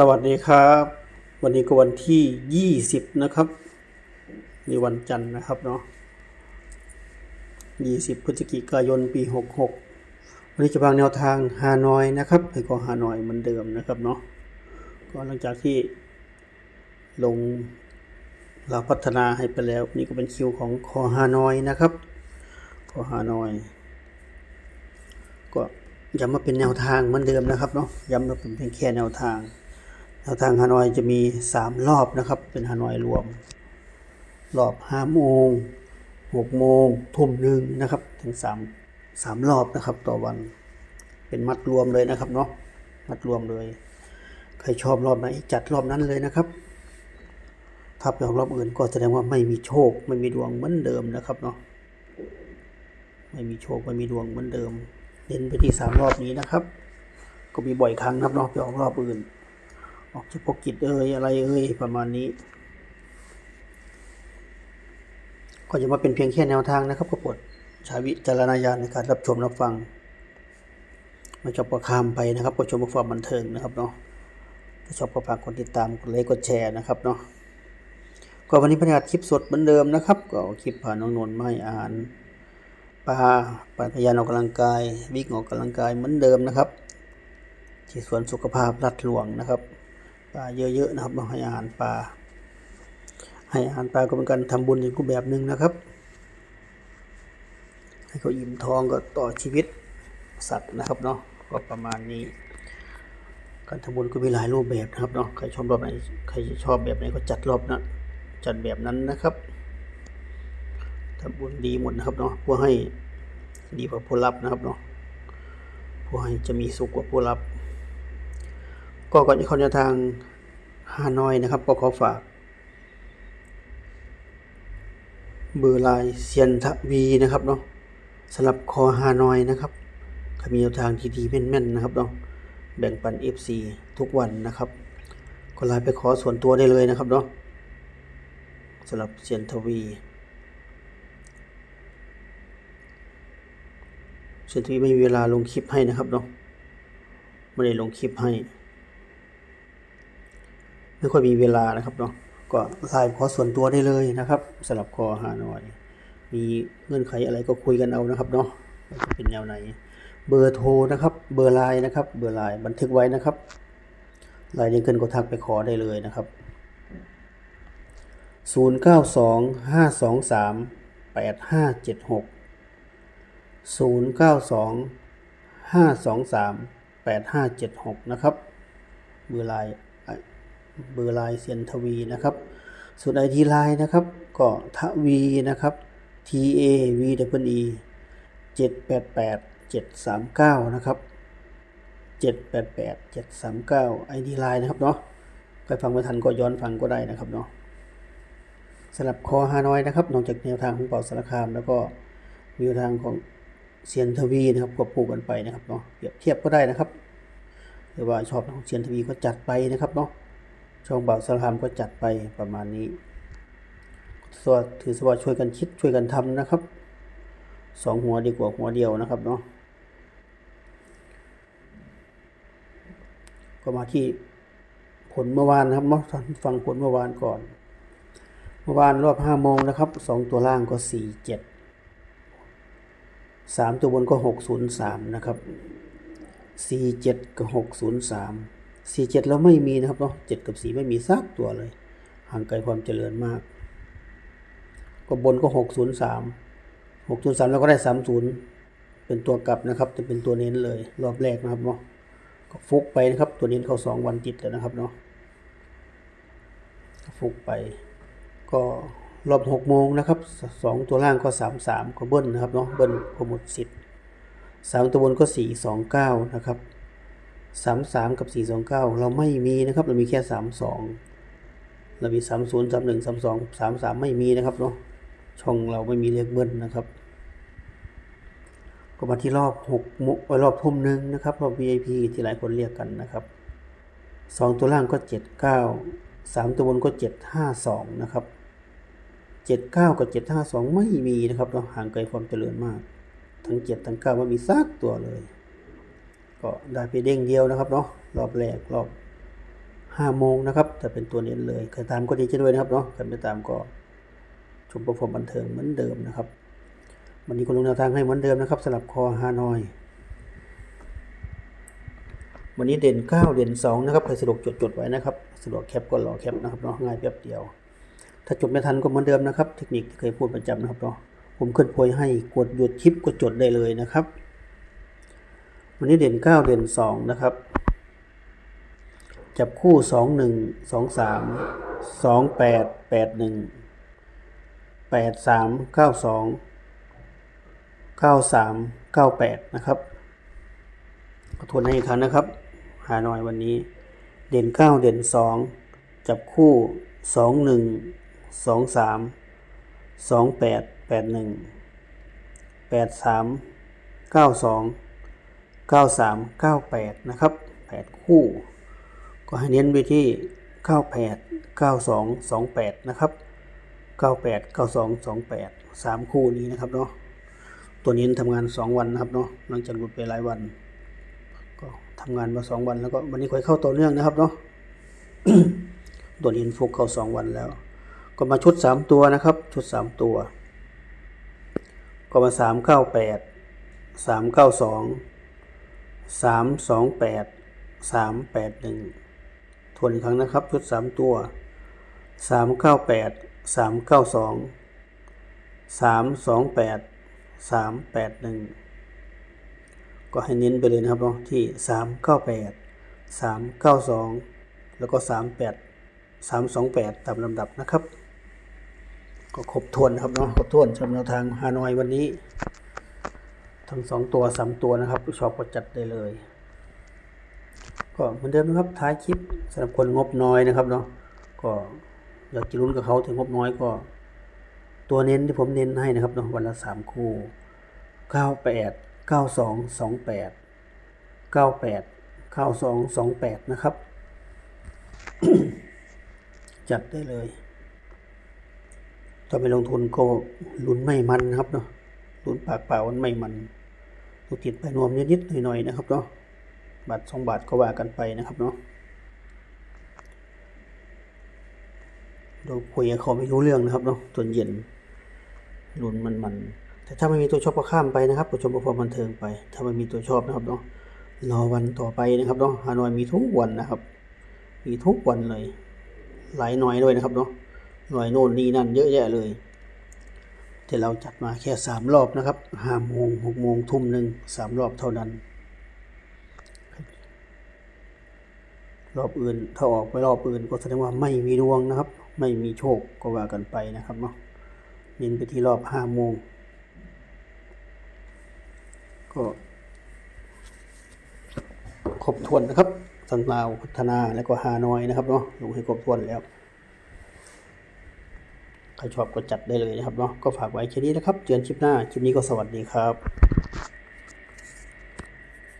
สวัสดีครับ วันนี้ก็วันที่ 20 นะครับนี่วันจันทร์นะครับเนาะ20 พฤศจิกายนปี 66 วันนี้จะวางแนวทางฮานอยนะครับให้ก็ฮานอยเหมือนเดิมนะครับเนาะก็หลังจากที่ลงเราพัฒนาให้ไปแล้ว นี่ก็เป็นคิวของคอฮานอยนะครับคอฮานอย ก็ย้ำมาเป็นแนวทางเหมือนเดิมนะครับเนาะย้ำมาเป็นเพียงแค่แนวทาง แนวทางฮานอยจะมี 3 รอบนะครับ เป็นฮานอยรวม รอบ5โมง6โมงทุ่มหนึ่งนะครับ ถึง3 3รอบนะครับต่อวัน เป็นมัดรวมเลยนะครับเนาะมัดรวมเลย ใครชอบรอบไหนจัดรอบนั้นเลยนะครับ ถ้าไปออกรอบอื่นก็แสดงว่าไม่มีโชค ไม่มีดวงเหมือนเดิมนะครับเนาะไม่มีโชคไม่มีดวงเหมือนเดิมเน้นไปที่สามรอบนี้นะครับ ก็มีบ่อยครั้งนะครับเนาะไปออกรอบอื่น ออกเฉพาะกิจเอ่ยอะไรเอ่ยประมาณนี้ ก็จะมาเป็นเพียงแค่แนวทางนะครับก็โปดใช้วิจารณญาณในการรับชมรับฟังไม่ชอบก็ข้ามไปนะครับก็ชมเพื่อความบันเทิงนะครับเนาะถ้าชอบก็ฝากกดติดตามกดไลค์กดแชร์นะครับเนาะก็วันนี้บรรยากาศคลิปสดเหมือนเดิมนะครับ ก็คลิปผ่านน้องนนท์ไมาให้อ่านปลาปลาพยานออกกำลังกาย วิ่งออกกำลังกายเหมือนเดิมนะครับ ที่สวนสุขภาพรัดหลวงนะครับ ปลาเยอะๆนะครับมาให้อาหารปลา ให้อาหารปลาก็เป็นการทำบุญอีกรูปแบบหนึ่งนะครับ ให้เขาอิ่มท้องก็ต่อชีวิตสัตว์นะครับเนาะก็ประมาณนี้ การทำบุญก็มีหลายรูปแบบนะครับเนาะใครชอบรอบไหนใครชอบแบบไหนก็จัดรอบนะจัดแบบนั้นนะครับทำบุญดีหมดนะครับเนาะผู้ให้ดีกว่าผู้รับนะครับเนาะผู้ให้จะมีสุขกว่าผู้รับ ก็ก่อนจะเข้าแนวทางฮานอยนะครับ ก็ขอฝาก เบอร์ลน์เซียนทวีนะครับเนาะสำหรับคอฮานอยนะครับใครมีแนวทางที่ดีแม่นๆนะครับเนาะแบ่งปัน FC ทุกวันนะครับ ก็ไลน์ไปขอส่วนตัวได้เลยนะครับเนาะสำหรับเซียนทวีเซียนทวีไม่มีเวลาลงคลิปให้นะครับเนาะไม่ได้ลงคลิปให้ ไม่ค่อยมีเวลานะครับเนาะก็ไลน์ขอส่วนตัวได้เลยนะครับสำหรับคอหาหน่อยมีเงื่อนไขอะไรก็คุยกันเอานะครับเนาะเป็นแนวไหน เบอร์โทรนะครับ เบอร์ไลน์นะครับ เบอร์ไลน์บันทึกไว้นะครับไลน์นี้เกินก็ทักไปขอได้เลยนะครับ0 9 2 5 2 3 8 5 7 6 0 9 2 5 2 3 8 5 7 6 นะครับเบอร์ไลน์ เบอร์ไลน์เซียนทวีนะครับ ส่วนไอทีไลน์นะครับก็ทวีนะครับ T A V W E 788 739 นะครับ 788 739ไอดีไลน์นะครับเนาะใครฟังไม่ทันก็ย้อนฟังก็ได้นะครับเนาะสำหรับคอฮานอยนะครับ นอกจากแนวทางของเป่าสารคาม แล้วก็มีแนวทางของเซียนทวีนะครับควบคู่กันไปนะครับเนาะเปรียบเทียบก็ได้นะครับหรือว่าชอบของเซียนทวีก็จัดไปนะครับเนาะ ช่องบ่าวสารคามก็จัดไปประมาณนี้ส่วนถือสว่าช่วยกันคิดช่วยกันทำนะครับสองหัวดีกว่าหัวเดียวนะครับเนาะก็มาที่ผลเมื่อวานนะครับเนาะฟังผลเมื่อวานก่อน เมื่อวานรอบห้าโมงนะครับสองตัวล่างก็สี่เจ็ดสามตัวบนก็หกศูนย์สามนะครับสี่เจ็ดกับหกศูนย์สาม สี่เจ็ดเราไม่มีนะครับเนาะเจ็ดกับสี่ไม่มีสักตัวเลย ห่างไกลความเจริญมาก ก็บนก็หกศูนย์สามหกศูนย์สามเราก็ได้สามศูนย์เป็นตัวกลับนะครับ จะเป็นตัวเน้นเลย รอบแรกนะครับเนาะก็ฟุกไปนะครับ ตัวเน้นเข้าสองวันติดแล้วนะครับเนาะฟุกไป ก็รอบหกโมงนะครับสองตัวล่างก็สามสามก็เบิ้ลนะครับเนาะเบิ้ลก็หมดสิทธิ์สามตัวบนก็สี่สองเก้านะครับ สามสามกับสี่สองเก้าเราไม่มีนะครับ เรามีแค่สามสองเรามีสามศูนย์สามหนึ่งสามสองสามสามไม่มีนะครับเนาะช่องเราไม่มีเลขเบิ้ลนะครับ ก็มาที่รอบหกโมงเอ่อรอบทุ่มหนึ่งนะครับ รอบ VIP ที่หลายคนเรียกกันนะครับสองตัวล่างก็เจ็ดเก้าสามตัวบนก็เจ็ดห้าสองนะครับเจ็ดเก้ากับเจ็ดห้าสองไม่มีนะครับ เราห่างไกลความเจริญมาก ทั้งเจ็ดทั้งเก้าไม่มีซักตัวเลย ก็ได้ไปเด้งเดียวนะครับเนาะรอบแรกรอบห้าโมงนะครับแต่เป็นตัวเน้นเลยใครตามก็ดีใจด้วยนะครับเนาะใครไม่ตามก็ชมประพรมบันเทิงเหมือนเดิมนะครับ วันนี้ก็ลงแนวทางให้เหมือนเดิมนะครับสลับคอฮานอยวันนี้เด่น 9 เด่น 2 นะครับใครสะดวกจดจดไว้นะครับสะดวกแคปก็รอแคปนะครับเนาะง่ายแป๊บเดียว ถ้าจดไม่ทันก็เหมือนเดิมนะครับ เทคนิคที่เคยพูดประจำนะครับเนาะผมขึ้นโพยให้กดหยุดคลิปกดจดได้เลยนะครับ วันนี้เด่น 9 เด่น 2 นะครับ จับคู่ 2 1 2 3 2 8 8 1 8 3 9 2 9 3 9 8 นะครับขอทวนให้อีกครั้งนะครับ หาหน่อยวันนี้ เด่น 9 เด่น 2 จับคู่ 2 1 2 3 2 8 8 1 8 3 9 2 9 3 9 8 นะครับ 8 คู่ ก็ให้เน้นไปที่ 98 92 28 นะครับ 98 92 28 3 คู่นี้นะครับเนาะตัวนี้ทำงาน 2 วันนะครับเนาะหลังจากหลุดไปหลายวัน ก็ทำงานมา 2 วันแล้วก็วันนี้ค่อยเข้าต่อเนื่องนะครับเนาะตัวนี้ฟุกเข้า 2 วันแล้ว ก็มาชุด 3 ตัวนะครับ ชุด 3 ตัว ก็มา 398 392 328 381ทวนอีกครั้งนะครับ ชุด3ตัว398 392 328 381ก็ให้เน้นไปเลยนะครับเนาะที่398 392แล้วก็38 328ตามลำดับนะครับ ก็ครบถ้วนครับเนาะครบถ้วนสำหรับแนวทางฮานอยวันนี้ ทั้งสองตัวสามตัวนะครับชอบก็จัดได้เลย ก็เหมือนเดิมนะครับท้ายคลิปสำหรับคนงบน้อยนะครับเนาะก็อยากจะลุ้นกับเขาถึงงบน้อยก็ ตัวเน้นที่ผมเน้นให้นะครับเนาะวันละสามคู่เก้าแปดเก้าสองสองแปดเก้าแปดเก้าสองสองแปดนะครับ จัดได้เลยถ้าไปลงทุนก็ลุ้นไม่มันนะครับเนาะ ลุ้นปากเปล่ามันไม่มันตุกติดไปนวมนิดๆหน่อยๆนะครับเนาะบาทสองบาทก็ว่ากันไปนะครับเนาะเราคุยกับเขาไม่รู้เรื่องนะครับเนาะตอนเย็นลุ้นมันมันๆแต่ถ้าไม่มีตัวชอบก็ข้ามไปนะครับตัวชมประพรบันเทิงไป ถ้าไม่มีตัวชอบนะครับเนาะรอวันต่อไปนะครับเนาะฮานอยมีทุกวันนะครับ มีทุกวันเลย หลายหน่อยด้วยนะครับเนาะหน่วยโน่นนี่นั่นเยอะแยะเลย แต่เราจัดมาแค่สามรอบนะครับห้าโมงหกโมงทุ่มหนึ่งสามรอบเท่านั้น รอบอื่นถ้าออกไปรอบอื่นก็แสดงว่าไม่มีดวงนะครับ ไม่มีโชคก็ว่ากันไปนะครับเนาะเน้นไปที่รอบห้าโมงก็ครบถ้วนนะครับสันลาวพัฒนาแล้วก็ฮานอยนะครับเนาะลงให้ครบถ้วนแล้ว ใครชอบก็จัดได้เลยนะครับเนาะก็ฝากไว้แค่นี้นะครับ เจอกันคลิปหน้า คลิปนี้ก็สวัสดีครับ